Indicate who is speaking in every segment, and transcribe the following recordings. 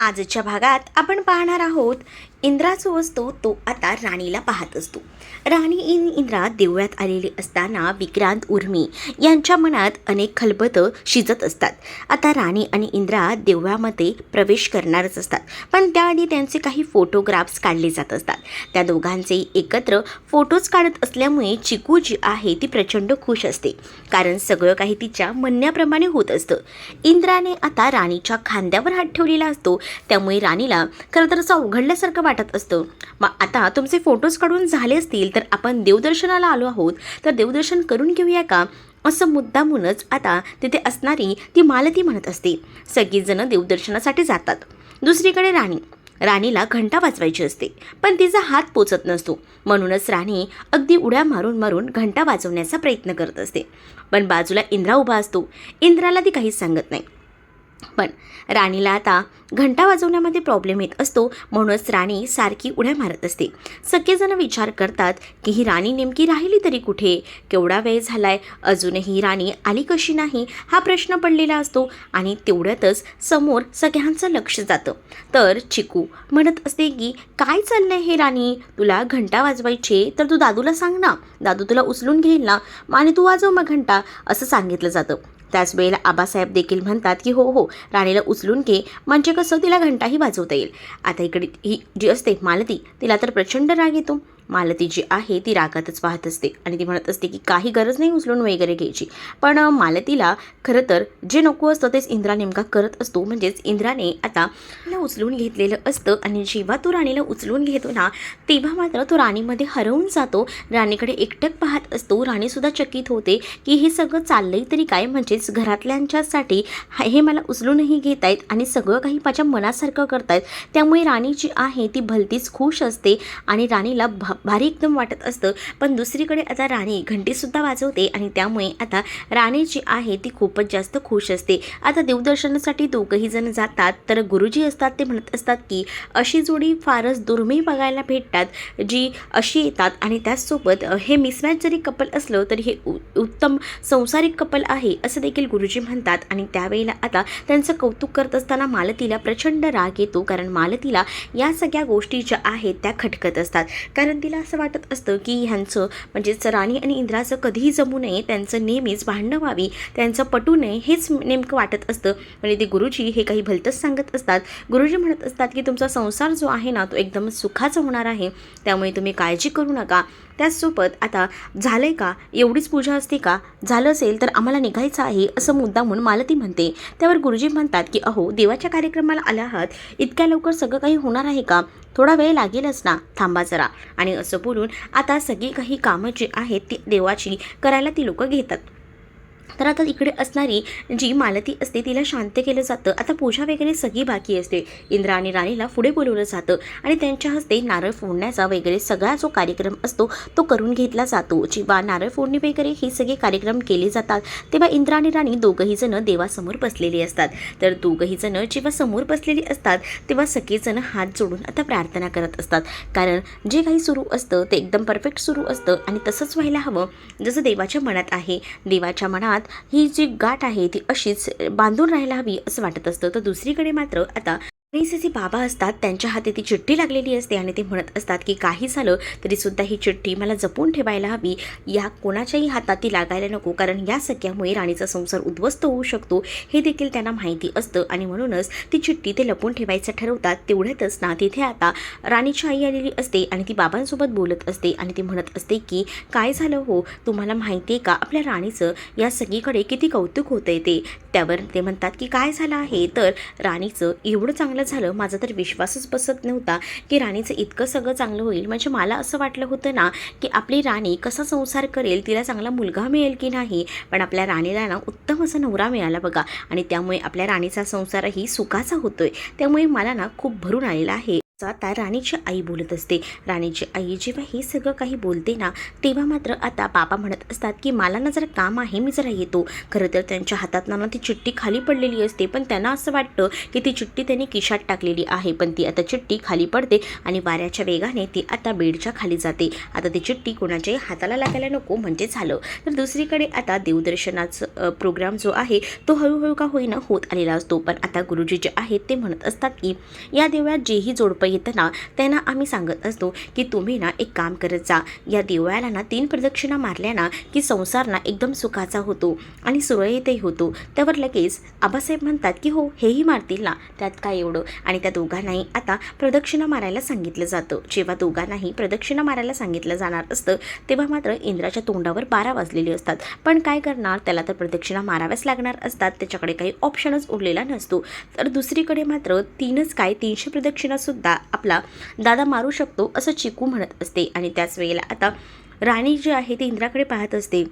Speaker 1: आजच्या भागात आपण पाहणार आहोत इंद्रा जो असतो तो आता राणीला पाहत असतो. राणी इन इंद्रा देवळात आलेली असताना विक्रांत उर्मी यांच्या मनात अनेक खलबतं शिजत असतात. आता राणी आणि इंद्रा देवळामध्ये प्रवेश करणारच असतात पण त्याआधी त्यांचे काही फोटोग्राफ्स काढले जात असतात. त्या दोघांचे एकत्र फोटोज काढत असल्यामुळे चिकू जी आहे ती प्रचंड खुश असते कारण सगळं काही तिच्या म्हणण्याप्रमाणे होत असतं. इंद्राने आता राणीच्या खांद्यावर हात ठेवलेला असतो त्यामुळे राणीला खरं तर असं अवघडल्यासारखं वाटतं. वाटत असतं. मग आता तुमचे फोटोज काढून झाले असतील तर आपण देवदर्शनाला आलो आहोत. तर देवदर्शन करून घेऊया का? असं मुद्दामूनच आता तिथे असणारी ती मालती म्हणत असते. सगळीजणं देवदर्शनासाठी जातात. दुसरीकडे राणी. राणीला घंटा वाजवायची असते पण तिचा हात पोचत नसतो. म्हणूनच राणी अगदी उड्या मारून मारून घंटा वाजवण्याचा प्रयत्न करत असते. पण बाजूला इंद्रा उभा असतो. इंद्राला ती काहीच सांगत नाही. पण राणीला आता घंटा वाजवण्यामध्ये प्रॉब्लेम येत असतो म्हणूनच राणी सारखी उड्या मारत असते. सगळेजण विचार करतात की ही राणी नेमकी राहिली तरी कुठे? केवढा वेळ झालाय? अजूनही राणी आली कशी नाही? हा प्रश्न पडलेला असतो आणि तेवढ्यातच समोर सगळ्यांचं लक्ष जातं. तर चिकू म्हणत असते की काय चाललंय हे राणी? तुला घंटा वाजवायचे तर तू दादूला सांग ना. दादू तुला उचलून घेईल ना. आणि तू वाजव मग घंटा असं सांगितलं जातं. त्याच वेळेला आबासाहेब देखील म्हणतात की हो हो राणीला उचलून घे म्हणजे कसं तिला घंटाही वाजवता येईल. आता इकडे ही जी असते मालती तिला तर प्रचंड राग येतो. मालती जी आहे ती रागातच पाहत असते आणि ती म्हणत असते की काही गरज नाही उचलून वगैरे घ्यायची. पण मालतीला खरं तर जे नको असतं तेच इंद्रा नेमका करत असतो. म्हणजेच इंद्राने आता तिला उचलून घेतलेलं असतं आणि जेव्हा तो राणीला उचलून घेतो ना तेव्हा मात्र तो राणीमध्ये हरवून जातो. राणीकडे एकटक पाहत असतो. राणीसुद्धा चकित होते की हे सगळं चाललंय तरी काय? म्हणजेच घरातल्यांच्यासाठी हे मला उचलूनही घेत आहेत आणि सगळं काही माझ्या मनासारखं करतायत. त्यामुळे राणी जी आहे ती भलतीच खुश असते आणि राणीला भ भारी एकदम वाटत असतं. पण दुसरीकडे आता राणी घंटीसुद्धा वाजवते आणि त्यामुळे आता राणी जी आहे ती खूपच जास्त खुश असते. आता देवदर्शनासाठी दोघंही जण जातात. तर गुरुजी असतात ते म्हणत असतात की अशी जोडी फारच दुर्मिळ बघायला भेटतात जी अशी येतात आणि त्याचसोबत हे मिसमॅच जरी कपल असलं तरी हे उ- उत्तम संसारिक कपल आहे असं देखील गुरुजी म्हणतात. आणि त्यावेळेला आता त्यांचं कौतुक करत असताना मालतीला प्रचंड राग येतो कारण मालतीला या सगळ्या गोष्टी ज्या आहेत त्या खटकत असतात. कारण तिला असं वाटत असतं की ह्यांचं म्हणजेच राणी आणि इंद्राचं कधीही जमू नये त्यांचं नेहमीच भांडणं व्हावी त्यांचं पटू नये हेच नेमकं वाटत असतं. म्हणजे ते गुरुजी हे काही भलतंच सांगत असतात. गुरुजी म्हणत असतात की तुमचा संसार जो आहे ना तो एकदम सुखाचा होणार आहे. त्यामुळे तुम्ही काळजी करू नका. त्याचसोबत आता झालंय का? एवढीच पूजा असते का? झालं असेल तर आम्हाला निघायचं आहे असं मुद्दा म्हणून मालती म्हणते. त्यावर गुरुजी म्हणतात की अहो देवाच्या कार्यक्रमाला आला आहात इतक्या लवकर सगळं काही होणार आहे का? थोडा वेळ लागेलच ना थांबा जरा. आणि असं बोलून आता सगळी काही कामं जी आहेत ती देवाची करायला ती लोकं घेतात. तर आता इकडे असणारी जी मालती असते तिला शांत केलं जातं. आता पूजा वगैरे सगळी बाकी असते. इंद्रा आणि राणीला पुढे बोलवलं जातं आणि त्यांच्या हस्ते नारळ फोडण्याचा वगैरे सगळा जो कार्यक्रम असतो तो करून घेतला जातो. जेव्हा नारळ फोडणी वगैरे हे सगळे कार्यक्रम केले जातात तेव्हा इंद्रा आणि राणी दोघंही जण देवासमोर बसलेली असतात. तर दोघंही जण जेव्हा समोर बसलेली असतात तेव्हा सगळेजण हात जोडून आता प्रार्थना करत असतात. कारण जे काही सुरू असतं ते एकदम परफेक्ट सुरू असतं आणि तसंच व्हायला हवं. जसं देवाच्या मनात आहे देवाच्या मनात ही जी गाठ आहे ती अशीच बांधून राहायला हवी असं वाटत असतं. तर दुसरीकडे मात्र आता गणेशचे जे बाबा असतात त्यांच्या हाती ती चिठ्ठी लागलेली असते आणि ते म्हणत असतात की काही झालं तरीसुद्धा ही चिठ्ठी मला जपून ठेवायला हवी. या कोणाच्याही हातात ती लागायला नको कारण या सख्यामुळे राणीचा संसार उद्ध्वस्त होऊ शकतो हे देखील त्यांना माहिती असतं. आणि म्हणूनच ती चिठ्ठी ते लपून ठेवायचं ठरवतात. तेवढ्यातच ना तिथे आता राणीची आई आलेली असते आणि ती बाबांसोबत बोलत असते आणि ती म्हणत असते की काय झालं हो? तुम्हाला माहिती आहे का? आपल्या राणीचं या सगळीकडे किती कौतुक होतंय ते. त्यावर ते म्हणतात की काय झालं आहे? तर राणीचं एवढं चांगलं झालं माझा तर विश्वासच बसत नव्हता की राणीचं इतकं सगळं चांगलं होईल. म्हणजे मला असं वाटलं होतं ना की आपली राणी कसा संसार करेल तिला चांगला मुलगा मिळेल की नाही? पण आपल्या राणीला ना उत्तम असा नवरा मिळाला बघा. आणि त्यामुळे आपल्या राणीचा संसारही सुखाचा होतोय. त्यामुळे मला ना खूप भरून आलेला आहे. आता राणीची आई बोलत असते. राणीची आई जेव्हा हे सगळं काही बोलते ना तेव्हा मात्र आता बाबा म्हणत असतात की मला ना जरा काम आहे मी जरा येतो. खरं तर त्यांच्या हातात ना ती चिठ्ठी खाली पडलेली असते पण त्यांना असं वाटतं की ती चिठ्ठी त्यांनी किशात टाकलेली आहे पण ती आता चिठ्ठी खाली पडते आणि वाऱ्याच्या वेगाने ती आता बेडच्या खाली जाते. आता ती चिठ्ठी कोणाच्याही हाताला लागायला नको म्हणजे झालं. तर दुसरीकडे आता देवदर्शनाचा प्रोग्राम जो आहे तो हळूहळू का होईना होत आलेला असतो. पण आता गुरुजी जे आहेत ते म्हणत असतात की या देवळात जेही जोडपं येताना त्यांना आम्ही सांगत असतो की तुम्ही ना एक काम करत जा. या दिवाळ्याला ना तीन प्रदक्षिणा मारल्या ना की संसार ना एकदम सुखाचा होतो आणि सुरळीतही होतो. त्यावर लगेच आबासाहेब म्हणतात की हो हेही मारतील ना. त्यात काय एवढं? आणि त्या दोघांनाही आता प्रदक्षिणा मारायला सांगितलं जातं. जेव्हा दोघांनाही प्रदक्षिणा मारायला सांगितलं जाणार असतं तेव्हा मात्र इंद्राच्या तोंडावर बारा वाजलेले असतात. पण काय करणार? त्याला तर प्रदक्षिणा माराव्याच लागणार असतात. त्याच्याकडे काही ऑप्शनच उरलेला नसतो. तर दुसरीकडे मात्र तीनच काय? तीनशे प्रदक्षिणासुद्धा आपला दादा मारू शकतो असं चिकू म्हणत असते. आणि त्याच वेळेला आता राणी जी आहे ती इंद्राकडे पाहत असते.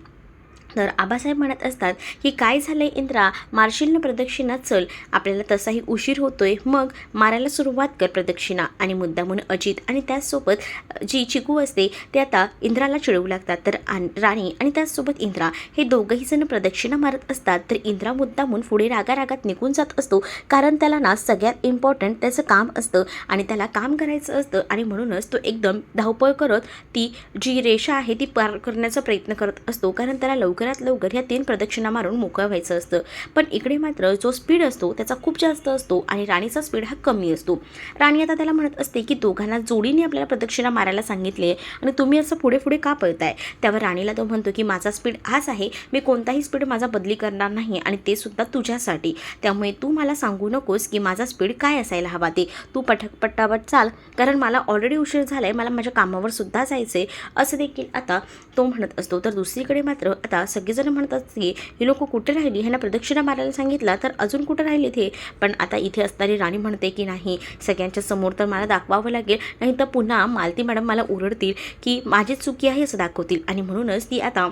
Speaker 1: तर आबासाहेब म्हणत असतात की काय झालंय इंद्रा? मार्शिलनं प्रदक्षिणा चल. आपल्याला तसाही उशीर होतोय. मग मारायला सुरुवात कर प्रदक्षिणा. आणि मुद्दामून अजित आणि त्याचसोबत जी चिकू असते ते आता इंद्राला चिडवू लागतात. तर आन राणी आणि त्याचसोबत इंद्रा हे दोघंही जण प्रदक्षिणा मारत असतात. तर इंद्रा मुद्दामून पुढे रागारागात निघून जात असतो. कारण त्याला ना सगळ्यात इम्पॉर्टंट त्याचं काम असतं आणि त्याला काम करायचं असतं आणि म्हणूनच तो एकदम धावपळ करत ती जी रेषा आहे ती पार करण्याचा प्रयत्न करत असतो. कारण त्याला लवकर लवकरात लवकर ह्या तीन प्रदक्षिणा मारून मोकळं व्हायचं असतं. पण इकडे मात्र जो स्पीड असतो त्याचा खूप जास्त असतो आणि राणीचा स्पीड हा कमी असतो. राणी आता त्याला म्हणत असते की दोघांना जोडीने आपल्याला प्रदक्षिणा मारायला सांगितले आणि तुम्ही असं पुढे पुढे का पळताय? त्यावर राणीला तो म्हणतो की माझा स्पीड हाच आहे मी कोणताही स्पीड माझा बदली करणार नाही आणि ते सुद्धा तुझ्यासाठी. त्यामुळे तू मला सांगू नकोस की माझा स्पीड काय असायला हवा ते. तू पटक पट्टापट चाल कारण मला ऑलरेडी उशीर झाला आहे मला माझ्या कामावर सुद्धा जायचं आहे असं देखील आता तो म्हणत असतो. तर दुसरीकडे मात्र आता सगळेजण म्हणतात की ही लोक कुठे राहिली? ह्यांना प्रदक्षिणा मारायला सांगितलं तर अजून कुठे राहिले ते? पण आता इथे असणारी राणी म्हणते की नाही सगळ्यांच्या समोर तर मला दाखवावं लागेल नाही तर पुन्हा मालती मॅडम मला ओरडतील की माझीच चुकी आहे असं दाखवतील. आणि म्हणूनच ती आता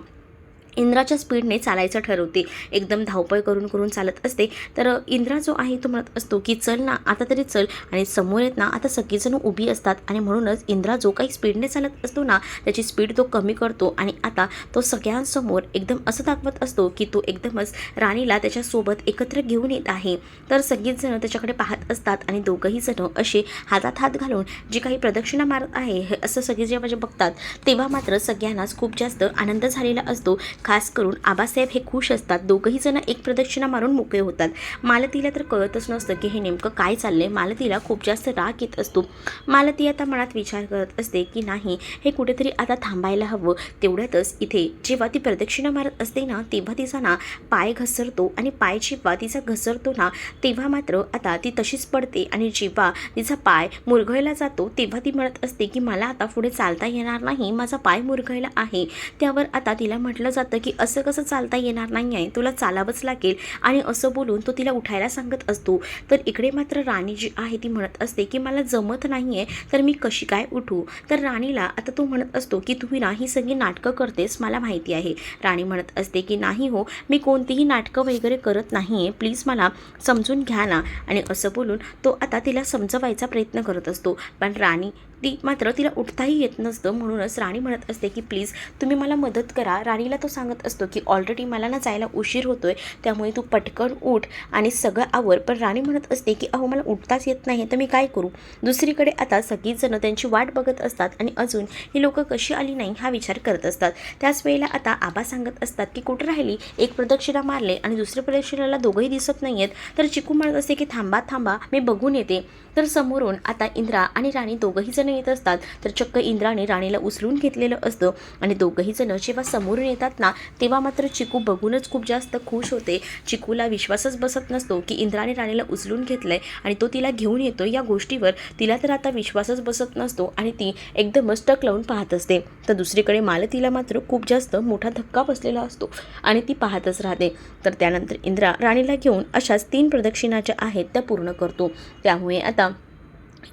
Speaker 1: इंद्राच्या स्पीडने चालायचं ठरवते. एकदम धावपळ करून करून चालत असते. तर इंद्रा जो आहे तो म्हणत असतो की चल ना आता तरी चल. आणि समोर येत ना आता सगळीजणं उभी असतात. आणि म्हणूनच इंद्रा जो काही स्पीडने चालत असतो ना त्याची स्पीड तो कमी करतो. आणि आता तो सगळ्यांसमोर एकदम असं दाखवत असतो की तो एकदमच राणीला त्याच्यासोबत एकत्र घेऊन येत आहे. तर सगळीच जणं त्याच्याकडे पाहत असतात. आणि दोघंही जणं असे हातात हात घालून जी काही प्रदक्षिणा मारत आहे हे असं सगळे जेव्हा जे बघतात तेव्हा मात्र सगळ्यांनाच खूप जास्त आनंद झालेला असतो. खास करून आबासाहेब हे खुश असतात. दोघंही जण एक प्रदक्षिणा मारून मोकळे होतात. मालतीला तर कळतच नसतं की हे नेमकं काय चाललंय. मालतीला खूप जास्त राग येत असतो. मालती आता मनात विचार करत असते की नाही हे कुठेतरी आता थांबायला हवं. तेवढ्यातच इथे जेव्हा ती प्रदक्षिणा मारत असते ना तेव्हा तिचा ना पाय घसरतो आणि पाय जेव्हा तिचा घसरतो ना तेव्हा मात्र आता ती तशीच पडते आणि जेव्हा तिचा पाय मुरघळला जातो तेव्हा ती म्हणत असते की मला आता पुढे चालता येणार नाही. माझा पाय मुरघळला आहे. त्यावर आता तिला म्हटलं जातं की असं कसं चालता येणार नाही आहे तुला चालावंच लागेल आणि असं बोलून तो तिला उठायला सांगत असतो. तर इकडे मात्र राणी जी आहे ती म्हणत असते की मला जमत नाही आहे तर मी कशी काय उठू? तर राणीला आता तो म्हणत असतो की तुम्ही ना ही सगळी नाटकं करतेस मला माहिती आहे. राणी म्हणत असते की नाही हो मी कोणतीही नाटकं वगैरे करत नाही आहे प्लीज मला समजून घ्या ना. आणि असं बोलून तो आता तिला समजवायचा प्रयत्न करत असतो. पण राणी ती मात्र तिला उठताही येत नसतं. म्हणूनच राणी म्हणत असते की प्लीज तुम्ही मला मदत करा. राणीला तो सांगत असतो की ऑलरेडी मला ना जायला उशीर होतोय त्यामुळे तू पटकन उठ आणि सगळं आवर. पण राणी म्हणत असते की अहो मला उठताच येत नाही तर मी काय करू? दुसरीकडे आता सगळीजणं त्यांची वाट बघत असतात आणि अजून ही लोकं कशी आली नाही हा विचार करत असतात. त्याच वेळेला आता आबा सांगत असतात की कुठं राहिली? एक प्रदक्षिणा मारले आणि दुसऱ्या प्रदक्षिणाला दोघंही दिसत नाही आहेत तर चिकू म्हणत असते की थांबा थांबा मी बघून येते. तर समोरून आता इंद्रा आणि राणी दोघंही जण येत असतात. तर चक्क इंद्राने राणीला उचलून घेतलेलं असतं. आणि दोघंही जण जेव्हा समोरून येतात ना तेव्हा मात्र चिकू बघूनच खूप जास्त खुश होते. चिकूला विश्वासच बसत नसतो की इंद्राने राणीला उचलून घेतलंय आणि तो तिला घेऊन येतो या गोष्टीवर. तिला तर आता विश्वासच बसत नसतो आणि ती एकदमच टक लावून पाहत असते. तर दुसरीकडे मालतीला मात्र खूप जास्त मोठा धक्का बसलेला असतो आणि ती पाहतच राहते. तर त्यानंतर इंद्रा राणीला घेऊन अशाच तीन प्रदक्षिणा ज्या आहेत त्या पूर्ण करतो. त्यामुळे आता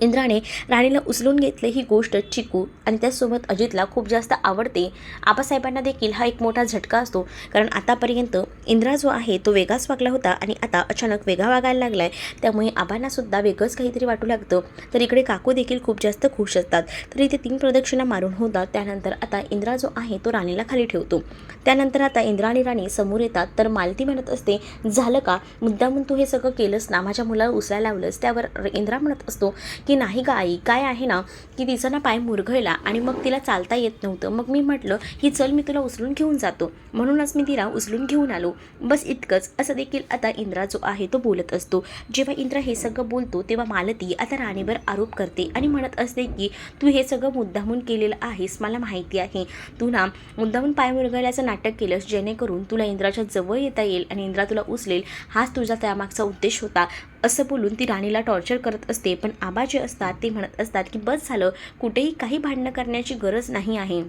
Speaker 1: इंद्राने राणीला उचलून घेतले ही गोष्ट चिकू आणि त्याचसोबत अजितला खूप जास्त आवडते. आबासाहेबांना देखील हा एक मोठा झटका असतो. कारण आतापर्यंत इंद्रा जो आहे तो वेगाच वागला होता आणि आता अचानक वेगळा वागायला लागला आहे त्यामुळे आबांनासुद्धा वेगळंच काहीतरी वाटू लागतं. तर इकडे काकू देखील खूप जास्त खुश असतात. तर इथे तीन प्रदक्षिणा मारून होतात. त्यानंतर आता इंद्रा जो आहे तो राणीला खाली ठेवतो. त्यानंतर आता इंद्रा आणि राणी समोर येतात. तर मालती म्हणत असते झालं का? मुद्दामून तू हे सगळं केलंस ना? माझ्या मुलाला उचलायला लावलंस. त्यावर इंद्रा म्हणत असतो की नाही का आई काय आहे ना की तिचा ना पाय मुरघळला आणि मग तिला चालता येत नव्हतं. मग मी म्हटलं की चल मी तुला उचलून घेऊन जातो. म्हणूनच मी तिला उचलून घेऊन आलो. बस इतकंच. असं देखील आता इंद्रा जो आहे तो बोलत असतो. जेव्हा इंद्रा हे सगळं बोलतो तेव्हा मालती आता राणीवर आरोप करते आणि म्हणत असते की तू हे सगळं मुद्दामून केलेलं आहेस मला माहिती आहे. तू ना मुद्दामून पाय मुरगळल्याचं नाटक केलंस जेणेकरून तुला इंद्राच्या जवळ येता येईल आणि इंद्रा तुला उचलेल. हाच तुझा त्यामागचा उद्देश होता. असं बोलून ती राणीला टॉर्चर करत असते. पण आबा जे असतात ते म्हणत असतात की बस झालं. कुठेही काही भांडणं करण्याची गरज नाही आहे.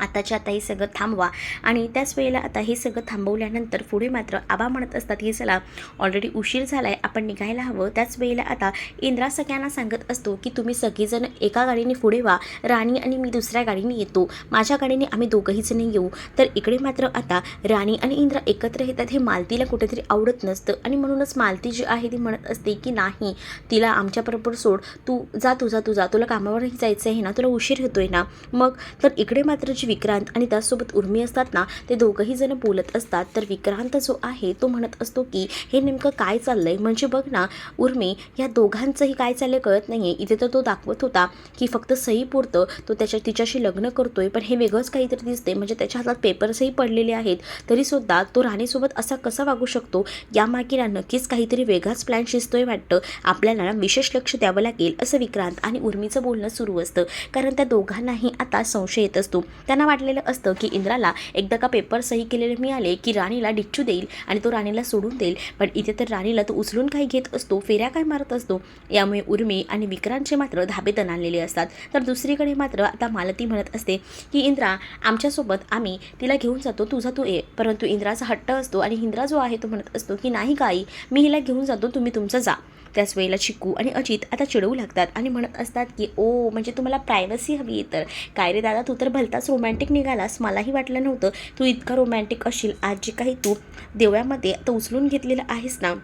Speaker 1: आताच्या आता हे सगळं थांबवा. आणि त्याच वेळेला आता हे सगळं थांबवल्यानंतर पुढे मात्र आबा म्हणत असतात की चला ऑलरेडी उशीर झाला आहे आपण निघायला हवं. त्याच वेळेला आता इंद्रा सगळ्यांना सांगत असतो की तुम्ही सगळेजण एका गाडीने पुढे व्हा राणी आणि मी दुसऱ्या गाडीने येतो. माझ्या गाडीने आम्ही दोघंही जण येऊ. तर इकडे मात्र आता राणी आणि इंद्रा एकत्र येतात हे मालतीला कुठेतरी आवडत नसतं. आणि म्हणूनच मालती जी आहे ती म्हणत असते की नाही तिला आमच्याबरोबर सोड. तू जा तुझा तुझा तुला कामावरही जायचं आहे ना तुला उशीर होतोय ना. मग तर इकडे मात्र जी विक्रांत आणि त्याचसोबत उर्मी असतात ना ते दोघंही जण बोलत असतात. तर विक्रांत जो आहे तो म्हणत असतो की हे नेमकं काय चाललं आहे म्हणजे बघ ना उर्मी या दोघांचंही काय चाललंय कळत नाही आहे इथे तर तो दाखवत होता की फक्त सही पुरतं तो त्याच्या तिच्याशी लग्न करतोय. पण हे वेगळंच काहीतरी दिसते म्हणजे त्याच्या हातात पेपर्सही पडलेले आहेत. तरीसुद्धा तो राणीसोबत असा कसा वागू शकतो? यामागे ना नक्कीच काहीतरी वेगळाच प्लॅन शिजतोय वाटतं. आपल्याला विशेष लक्ष द्यावं लागेल असं विक्रांत आणि उर्मीचं बोलणं सुरू असतं. कारण त्या दोघांनाही आता संशय येत असतो. त्यांना वाटलेलं असतं की इंद्राला एकदा का पेपर सही केलेले मिळाले की राणीला डिच्चू देईल आणि तो राणीला सोडून देईल. पण इथे तर राणीला तो उचलून काही घेत असतो फेऱ्या काय मारत असतो. यामुळे उर्मी आणि विक्रांतचे मात्र धाबे तणालेले असतात. तर दुसरीकडे मात्र आता मालती म्हणत असते की इंद्रा आमच्यासोबत आम्ही तिला घेऊन जातो तुझा तू ये. परंतु इंद्राचा हट्ट असतो आणि इंद्रा जो आहे तो म्हणत असतो की नाही गाई मी हिला घेऊन जातो तुम्ही तुमचं जा. त्याच वेळेला चिकू आणि अजित आता चिडवू लागतात आणि म्हणत असतात की ओ म्हणजे तुम्हाला प्रायव्हसी हवी आहे तर. काय रे दादा तू तर भलताच रोमॅन्टिक निघालास. मलाही वाटलं नव्हतं. तू इतका रोमॅन्टिक असशील आज जे काही तू देवळ्यामध्ये आता उचलून घेतलेलं आहेस ना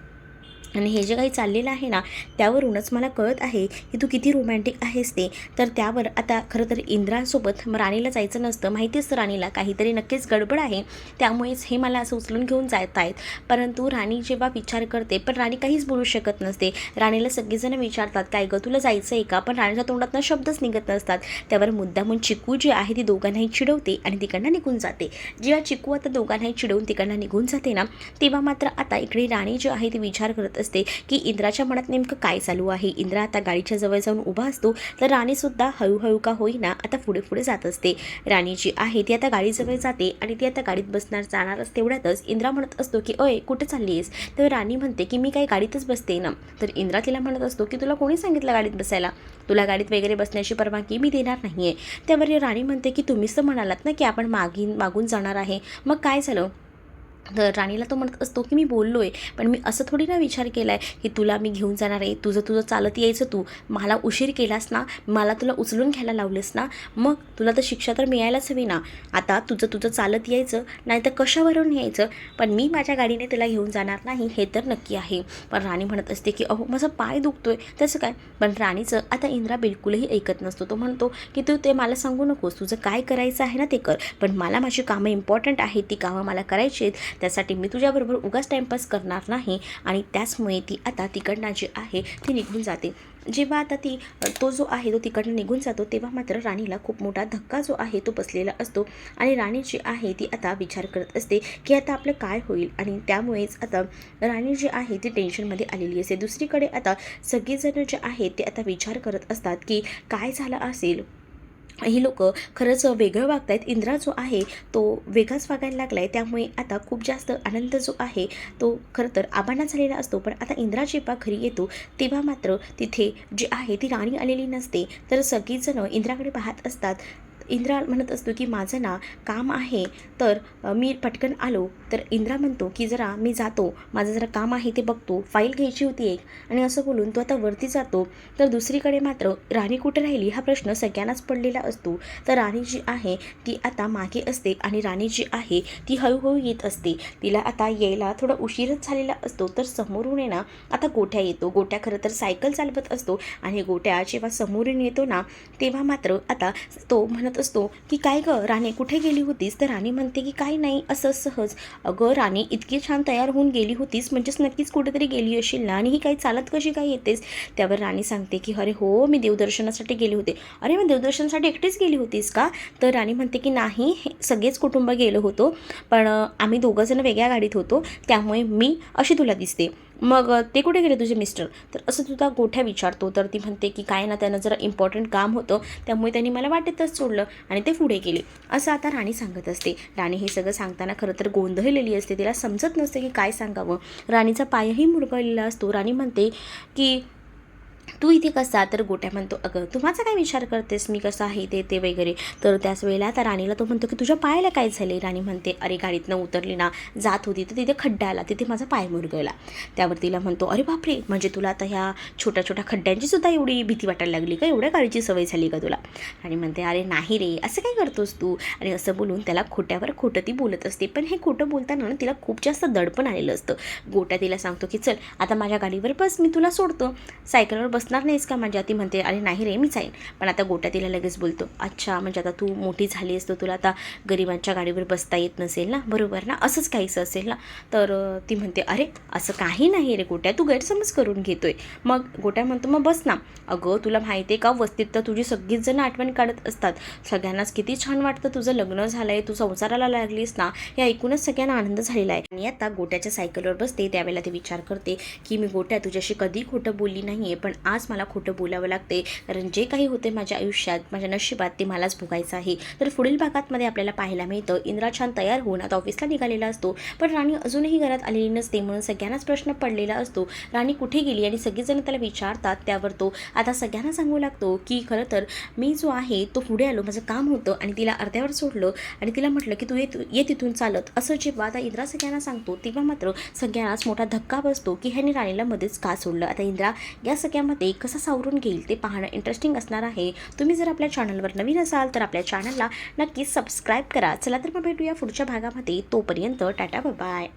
Speaker 1: आणि हे जे काही चाललेलं आहे ना त्यावरूनच मला कळत आहे की तू किती रोमॅन्टिक आहेस ते. तर त्यावर आता खरं तर इंद्रासोबत राणीला जायचं नसतं. माहिती असतं राणीला काहीतरी नक्कीच गडबड आहे. त्यामुळेच हे मला असं उचलून घेऊन जात आहेत. परंतु राणी जेव्हा विचार करते पण राणी काहीच बोलू शकत नसते. राणीला सगळेजण विचारतात काय गं तुला जायचं आहे का? पण राणीच्या तोंडातनं शब्दच निघत नसतात. त्यावर मुद्दामून चिकू जी आहे ती दोघांनाही चिडवते आणि तिकडनं निघून जाते. जेव्हा चिकू आता दोघांनाही चिडवून तिकडनं निघून जाते ना तेव्हा मात्र आता इकडे राणी जी आहे ती विचार करत असते की इंद्राच्या मनात नेमकं काय चालू आहे? इंद्रा आता गाडीच्या जवळ जाऊन उभा असतो तर राणीसुद्धा हळूहळू का होईना आता पुढे पुढे जात असते. राणी जी आहे ती आता गाडीजवळ जाते आणि ती आता गाडीत बसणार जाणारच तेवढ्यातच इंद्रा म्हणत असतो की अय कुठे चालली आहेस तर राणी म्हणते की मी काही गाडीतच बसते ना. तर इंद्रा तिला म्हणत असतो की तुला कोणी सांगितलं गाडीत बसायला? तुला गाडीत वगैरे बसण्याची परवानगी मी देणार नाही आहे त्यावर राणी म्हणते की तुम्हीच तर म्हणालात ना की आपण मागीन मागून जाणार आहे. मग काय झालं? तर राणीला तो म्हणत असतो की मी बोललो आहे पण मी असं थोडी ना विचार केला आहे की तुला मी घेऊन जाणार आहे तुझं तुझं चालत यायचं तू. मला उशीर केलास ना मला तुला उचलून घ्यायला लावलंस ना मग तुला तर शिक्षा तर मिळायलाच हवी ना. आता तुझं तुझं चालत यायचं नाही तर कशावरून यायचं? पण मी माझ्या गाडीने तुला घेऊन जाणार नाही हे तर नक्की आहे. पण राणी म्हणत असते की अहो माझा पाय दुखतोय तसं काय? पण राणीचं आता इंद्रा बिलकुलही ऐकत नसतो. तो म्हणतो की तू ते मला सांगू नकोस तुझं काय करायचं आहे ना ते कर पण मला माझी कामं इम्पॉर्टंट आहेत ती कामं मला करायची आहेत त्यासाठी मी तुझ्याबरोबर उगाच टाईमपास करणार नाही आणि त्याचमुळे ती आता तिकडनं जी आहे ती निघून जाते. जेव्हा आता ती तो जो आहे तो तिकडनं निघून जातो तेव्हा मात्र राणीला खूप मोठा धक्का जो आहे तो बसलेला असतो. आणि राणी जी आहे ती आता विचार करत असते की आता आपलं काय होईल? आणि त्यामुळेच आता राणी जी आहे ती टेन्शनमध्ये आलेली असते. दुसरीकडे आता सगळेजण जे आहेत ते आता विचार करत असतात की काय झालं असेल? ही लोक खरंच वेगळं वागत आहेत इंद्रा जो आहे तो वेगळाच वागायला लागला आहे त्यामुळे आता खूप जास्त आनंद जो आहे तो खरं तर आबांना झालेला असतो. पण आता इंद्रा जेव्हा घरी येतो तेव्हा मात्र तिथे जी आहे ती राणी आलेली नसते. तर सगळीजणं इंद्राकडे पाहत असतात. इंद्रा म्हणत असतो की माझं ना काम आहे तर मी पटकन आलो. तर इंद्रा म्हणतो की जरा मी जातो. माझं जरा काम आहे ते बघतो. फाईल घ्यायची होती एक. आणि असं बोलून तो आता वरती जातो. तर दुसरीकडे मात्र राणी कुठे राहिली हा प्रश्न सगळ्यांनाच पडलेला असतो. तर राणी जी आहे ती आता मागे असते आणि राणी जी आहे ती हळूहळू येत असते. तिला आता यायला थोडा उशीरच झालेला असतो. तर समोरून आहे ना आता गोठ्या येतो. गोट्या खरं तर सायकल चालवत असतो. आणि गोट्या जेव्हा समोरून येतो ना तेव्हा मात्र आता तो म्हणत असतो की काय गं राणी कुठे गेली होतीस? तर राणी म्हणते की काय नाही असं सहज. अगं राणी इतकी छान तयार होऊन गेली होतीस म्हणजेच नक्कीच कुठेतरी गेली असेल ना. आणि ही काही चालत कशी काय येतेस? त्यावर राणी सांगते की अरे हो मी देवदर्शनासाठी गेले होते. अरे मग देवदर्शनासाठी एकटीच गेली होतीस का? तर राणी म्हणते की नाही हे सगळेच कुटुंब गेलो होतो पण आम्ही दोघंजण वेगळ्या गाडीत होतो त्यामुळे मी अशी तुला दिसते. मग ते कुठे गेले तुझे मिस्टर? तर असं तुझा गोठ्या विचारतो. तर ती म्हणते की काय ना त्यांना जरा इम्पॉर्टंट काम होतं. त्यामुळे त्यांनी मला वाटेतच सोडलं आणि ते पुढे गेले. असं आता राणी सांगत असते. राणी हे सगळं सांगताना खरं तर गोंधळलेली असते. तिला समजत नसते की काय सांगावं. राणीचा पायही मुरगळलेला असतो. राणी म्हणते की तू इथे कसा? तर गोट्या म्हणतो अगं तू माझा काय विचार करतेस? मी कसा आहे ते ते वगैरे? तर त्याच वेळेला आता राणीला तो म्हणतो की तुझ्या पायाला काय झाले राणी म्हणते अरे गाडीतनं उतरली ना जात होती तर तिथे खड्डा आला तिथे माझा पाय मुरगळला. त्यावर तिला म्हणतो अरे बापरे! म्हणजे तुला आता ह्या छोट्या छोट्या खड्ड्यांची सुद्धा एवढी भीती वाटायला लागली का? एवढ्या गाडीची सवय झाली का तुला? आणि म्हणते अरे नाही रे असं काय करतोस तू? आणि असं बोलून त्याला खोट्यावर खोटं ती बोलत असते. पण हे खोटं बोलताना ना तिला खूप जास्त दडपण आलेलं असतं. गोट्या तिला सांगतो की चल आता माझ्या गाडीवर बस मी तुला सोडतो. सायकलवर बसणार नाहीस का? माझ्या ती म्हणते अरे नाही रे मी जाईन. पण आता गोट्या तिला लगेच बोलतो अच्छा म्हणजे आता तू मोठी झाली असतो तुला आता गरिबांच्या गाडीवर बसता येत नसेल ना? बरोबर ना? असंच काहीच असेल ना? तर ती म्हणते अरे असं काही नाही रे गोट्या तू गैरसमज करून घेतोय. मग गोट्या म्हणतो मग बस ना. अगं तुला माहिती आहे का वस्तीत तर तुझी सगळीच जण आठवण काढत असतात. सगळ्यांनाच किती छान वाटतं तुझं लग्न झालं आहे तू संसाराला लागलीस ना? हे ऐकूनच सगळ्यांना आनंद झालेला आहे. आणि आता गोट्याच्या सायकलवर बसते त्यावेळेला ते विचार करते की मी गोट्या तुझ्याशी कधी खोटं बोलली नाही आहे पण आज मला खोटं बोलावं लागते. कारण जे काही होते माझ्या आयुष्यात माझ्या नशिबात ते मलाच भोगायचं आहे. तर पुढील भागातमध्ये आपल्याला पाहायला मिळतं. इंद्रा छान तयार होऊन आता ऑफिसला निघालेला असतो. पण राणी अजूनही घरात आलेली नसते म्हणून सगळ्यांनाच प्रश्न पडलेला असतो. राणी कुठे गेली आणि सगळेजण त्याला विचारतात त्यावर तो. आता सगळ्यांना सांगू लागतो की खरं तर मी जो आहे तो पुढे आलो. माझं काम होतं आणि तिला अर्ध्यावर सोडलं आणि तिला म्हटलं की तू ये ये तिथून चालत. असं जेव्हा आता इंद्रा सगळ्यांना सांगतो तेव्हा मात्र सगळ्यांनाच मोठा धक्का बसतो की ह्याने राणीला मध्येच का सोडलं? आता इंद्रा या सगळ्यामध्ये ते कसं सावरून घेईल ते पाहणं इंटरेस्टिंग असणार आहे. तुम्ही जर आपल्या चॅनलवर नवीन असाल तर आपल्या चॅनलला नक्कीच सबस्क्राईब करा. चला तर मग भेटूया पुढच्या भागामध्ये. तोपर्यंत टाटा बाय